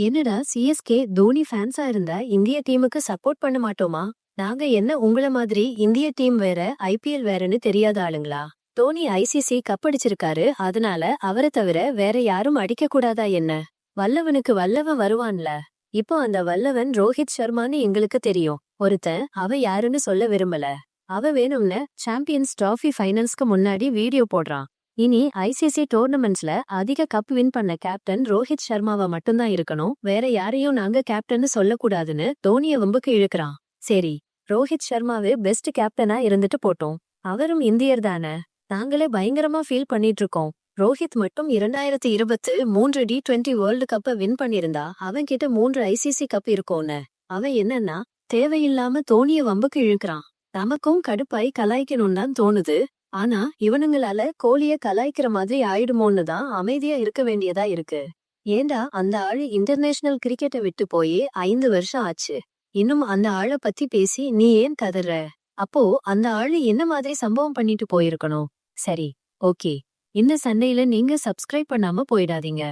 என்னடா சிஎஸ்கே தோனி ஃபேன்ஸா இருந்தா இந்திய டீமுக்கு சப்போர்ட் பண்ண மாட்டோமா? நாங்க என்ன உங்கள மாதிரி இந்திய டீம் வேற ஐபிஎல் வேறன்னு தெரியாத ஆளுங்களா? தோனி ஐசிசி கப் அடிச்சிருக்காரு அதனால அவரை தவிர வேற யாரும் அடிக்க கூடாதா என்ன? வல்லவனுக்கு வல்லவன் வருவான்ல. இப்போ அந்த வல்லவன் ரோஹித் சர்மான்னு எங்களுக்கு தெரியும். ஒருத்தன் அவ யாருன்னு சொல்ல விரும்பல. அவ வேணும்னு சாம்பியன்ஸ் டிராஃபி ஃபைனல்ஸ்க்கு முன்னாடி வீடியோ போடுறான். இனி ஐசிசி டோர்னமெண்ட்ஸ்ல அதிக கப் வின் பண்ண கேப்டன் ரோஹித் சர்மாவா மட்டும்தான் இருக்கணும். வேற யாரையும் நாங்க கேப்டன்னு சொல்லக்கூடாதுன்னு தோனிய வம்புக்கு இழுக்கிறான். சரி ரோஹித் சர்மாவே பெஸ்ட் கேப்டனா இருந்துட்டு போட்டோம். அவரும் இந்தியர் தானே. நாங்களே பயங்கரமா ஃபீல் பண்ணிட்டு இருக்கோம். ரோஹித் மட்டும் இரண்டாயிரத்தி இருபத்து மூன்று டி டுவெண்டி வேர்ல்டு கப்பை வின் பண்ணிருந்தா அவன் கிட்ட மூன்று ஐசிசி கப் இருக்கும்னு. அவன் என்னன்னா தேவையில்லாம தோனிய வம்புக்கு இழுக்கிறான். நமக்கும் கடுப்பாய் கலாய்க்கணும்னு தான் தோணுது. ஆனா இவனுங்களால கோழிய கலாய்க்கிற மாதிரி ஆயிடுமோன்னு தான் அமைதியா இருக்க வேண்டியதா இருக்கு. ஏண்டா அந்த ஆளு இன்டர்நேஷனல் கிரிக்கெட்டை விட்டு போய் ஐந்து வருஷம் ஆச்சு. இன்னும் அந்த ஆளை பத்தி பேசி நீ ஏன் கதற? அப்போ அந்த ஆளு என்ன மாதிரி சம்பவம் பண்ணிட்டு போயிருக்கணும்? சரி ஓகே. இந்த சண்டையில நீங்க சப்ஸ்கிரைப் பண்ணாம போயிடாதீங்க.